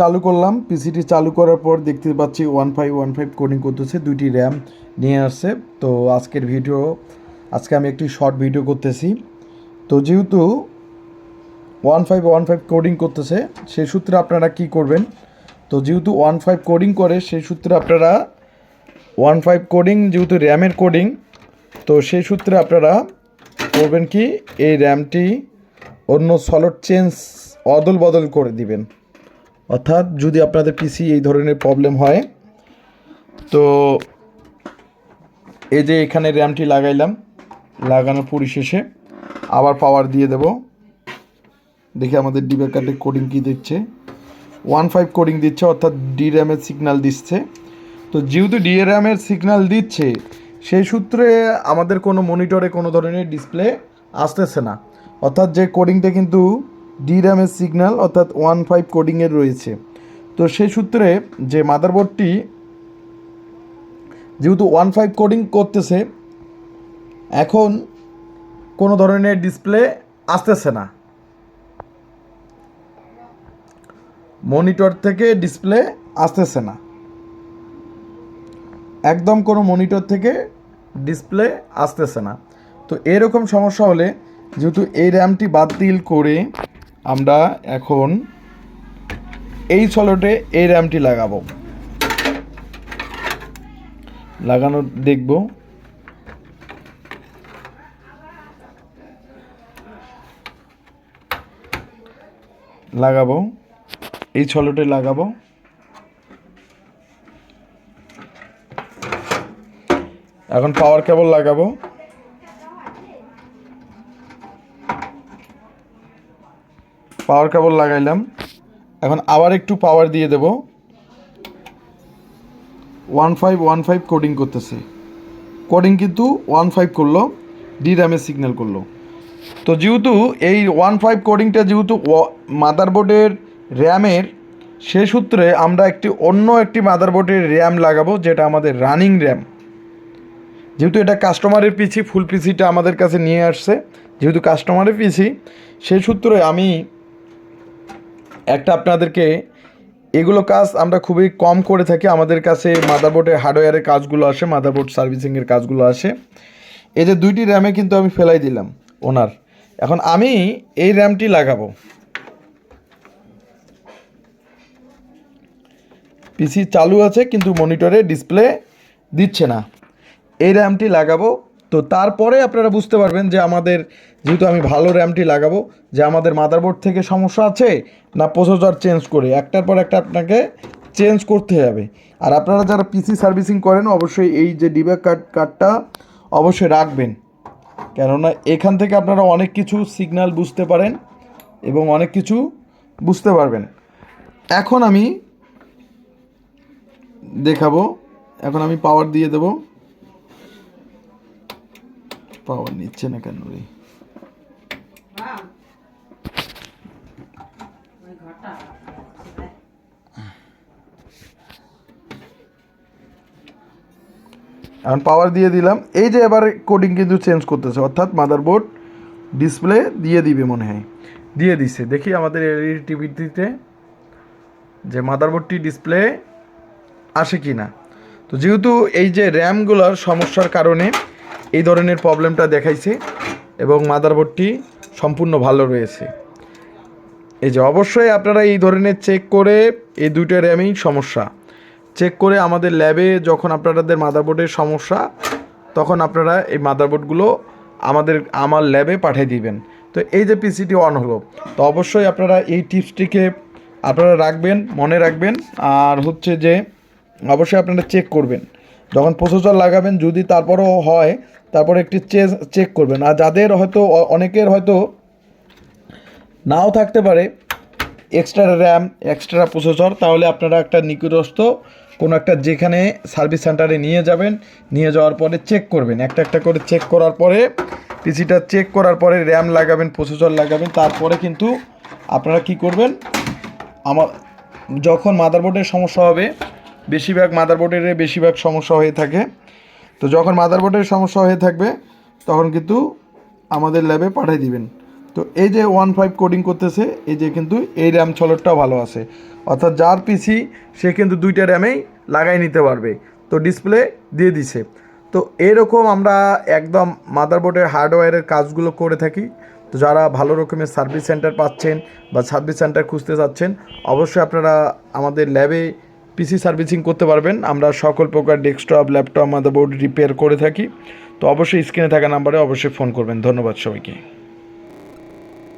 চালু করলাম। পিসিটি চালু করার পর দেখতে পাচ্ছি one five one five coding করতেছে, দুইটি র্যাম নিয়ে আসছে। তো আজকের ভিডিও আজকে আমি একটি শর্ট ভিডিও করতেছি। তো যেহেতু one five one five coding করতেছে সেই সূত্রে আপনারা কি করবেন? তো যেহেতু ওয়ান ফাইভ কোডিং করে সেই সূত্রে আপনারা ওয়ান ফাইভ কোডিং যেহেতু র্যামের কোডিং তো সেই সূত্রে আপনারা করবেন কি, এই র্যামটি অন্য সলট চেঞ্জ অদল বদল করে দিবেন। অর্থাৎ যদি আপনাদের পিসি এই ধরনের প্রবলেম হয়, তো এই যে এখানে র্যামটি লাগাইলাম, লাগানোর পরিশেষে আবার পাওয়ার দিয়ে দেব। দেখি আমাদের ডিবের কার্ডে কোডিং কী দিচ্ছে। ওয়ান ফাইভ কোডিং দিচ্ছে, অর্থাৎ ডি র্যামের সিগন্যাল দিচ্ছে। তো যেহেতু ডি র্যামের সিগন্যাল দিচ্ছে, সেই সূত্রে আমাদের কোনো মনিটরে কোনো ধরনের ডিসপ্লে আসতেছে না। অর্থাৎ যে কোডিংটা কিন্তু ডি র্যামের সিগন্যাল অর্থাৎ ওয়ান ফাইভ কোডিংয়ের রয়েছে। তো সেই সূত্রে যে মাদারবোর্ডটি যেহেতু ওয়ান ফাইভ কোডিং করতেছে, এখন কোনো ধরনের ডিসপ্লে আসতেছে না। মনিটর থেকে ডিসপ্লে আসতেছে না। একদম কোনো মনিটর থেকে ডিসপ্লে আসতেছে না। তো এরকম সমস্যা হলে যেহেতু এই র্যামটি বাতিল করে আমরা এখন এই সলটে এই র্যামটি লাগাবো। লাগানো দেখব। লাগাবো। এই ছলটে লাগাবো। এখন পাওয়ার কেবল লাগাবো। পাওয়ার কেবল লাগাইলাম। এখন আবার একটু পাওয়ার দিয়ে দেব। One five one five coding করতেছে। কোডিং কিন্তু ওয়ান ফাইভ করল ডি র্যামের সিগন্যাল করল। তো যেহেতু এই ওয়ান ফাইভ কোডিংটা যেহেতু মাদারবোর্ডের র্যামের সে সূত্রে আমরা একটি অন্য একটি মাদারবোর্ডের র্যাম লাগাবো, যেটা আমাদের রানিং র্যাম যেহেতু এটা কাস্টমারের পিছি ফুল পিসিটা আমাদের কাছে নিয়ে আসছে। যেহেতু কাস্টমারের পিছি সেই সূত্রে আমি একটা আপনাদেরকে এগুলো কাজ আমরা খুবই কম করে থাকি। আমাদের কাছে মাদারবোর্ডের হার্ডওয়্যারের কাজগুলো আসে, মাদারবোর্ড সার্ভিসিংয়ের কাজগুলো আসে। এই যে দুইটি র্যামে কিন্তু আমি ফেলাই দিলাম ওনার। এখন আমি এই র্যামটি লাগাবো। পিসি চালু আছে, কিন্তু মনিটরে ডিসপ্লে দিচ্ছে না। এই র্যামটি লাগাবো। তো তারপরে আপনারা বুঝতে পারবেন যে আমাদের, যেহেতু আমি ভালো র্যামটি লাগাবো, যে আমাদের মাদারবোর্ড থেকে সমস্যা আছে না প্রসেসর চেঞ্জ করে? একটার পর একটা আপনাকে চেঞ্জ করতে হবে। আর আপনারা যারা পিসি সার্ভিসিং করেন, অবশ্যই এই যে ডিব্যাক কার্ড কার্ডটা অবশ্যই রাখবেন। কেননা এখান থেকে আপনারা অনেক কিছু সিগন্যাল বুঝতে পারেন এবং অনেক কিছু বুঝতে পারবেন। এখন আমি দেখাবো, এখন আমি পাওয়ার দিয়ে দেবো। পাওয়ার নিচ্ছে না কেন রে? এখন পাওয়ার দিয়ে দিলাম। এই যে এবার কোডিং কিন্তু চেঞ্জ করতেছে অর্থাৎ মাদারবোর্ড ডিসপ্লে দিয়ে দিবে মনে হয়। দিয়ে দিছে। দেখি আমাদের এলইডি টিভিটিতে যে মাদারবোর্ডটি ডিসপ্লে আসে কি না তো যেহেতু এই যে র্যামগুলোর সমস্যার কারণে এই ধরনের প্রবলেমটা দেখাইছে এবং মাদারবোর্ডটি সম্পূর্ণ ভালো রয়েছে। এই যে অবশ্যই আপনারা এই ধরনের চেক করে এই দুইটা র্যামেই সমস্যা। চেক করে আমাদের ল্যাবে যখন আপনাদের মাদারবোর্ডের সমস্যা, তখন আপনারা এই মাদারবোর্ডগুলো আমাদের, আমার ল্যাবে পাঠিয়ে দিবেন। তো এই যে পিসিটি অন হলো, তো অবশ্যই আপনারা এই টিপসটিকে আপনারা রাখবেন, মনে রাখবেন, আর হচ্ছে যে অবশ্যই আপনারা চেক করবেন। যখন প্রসেসর লাগাবেন, যদি তারপরও হয়, তারপরে একটি চেক চেক করবেন। আর যাদের হয়তো অনেকের হয়তো নাও থাকতে পারে এক্সট্রা র্যাম এক্সট্রা প্রসেসর তাহলে আপনারা একটা নিকটস্থ কোনো একটা যেখানে সার্ভিস সেন্টারে নিয়ে যাবেন, নিয়ে যাওয়ার পরে চেক করবেন। একটা একটা করে চেক করার পরে পিসিটা চেক করার পরে র্যাম লাগাবেন প্রসেসর লাগাবেন, তারপরে কিন্তু আপনারা কি করবেন? আমার, যখন মাদারবোর্ডের সমস্যা হবে বেশিরভাগ মাদারবোর্ডের বেশিরভাগ সমস্যা হয়ে থাকে। তো যখন মাদারবোর্ডের সমস্যা হয়ে থাকবে, তখন কিন্তু আমাদের ল্যাবে পাঠিয়ে দিবেন। তো এই যে ওয়ান ফাইভ কোডিং করতেছে, এই যে কিন্তু এই র্যাম ছলটটাও ভালো আছে। অর্থাৎ যার পিসি সে কিন্তু দুইটা র্যামেই লাগাই নিতে পারবে। তো ডিসপ্লে দিয়ে দিছে। তো এরকম আমরা একদম মাদারবোর্ডের হার্ডওয়্যারের কাজগুলো করে থাকি। তো যারা ভালো রকমের সার্ভিস সেন্টার পাচ্ছেন বা সার্ভিস সেন্টার খুঁজতে চাচ্ছেন, অবশ্যই আপনারা আমাদের ল্যাবে পিসি সার্ভিসিং করতে পারবেন। আমরা সকল প্রকার ডেস্কটপ, ল্যাপটপ, মাদারবোর্ড রিপেয়ার করে থাকি। তো অবশ্যই স্ক্রিনে থাকা নাম্বারে অবশ্যই ফোন করবেন। ধন্যবাদ সবাইকে।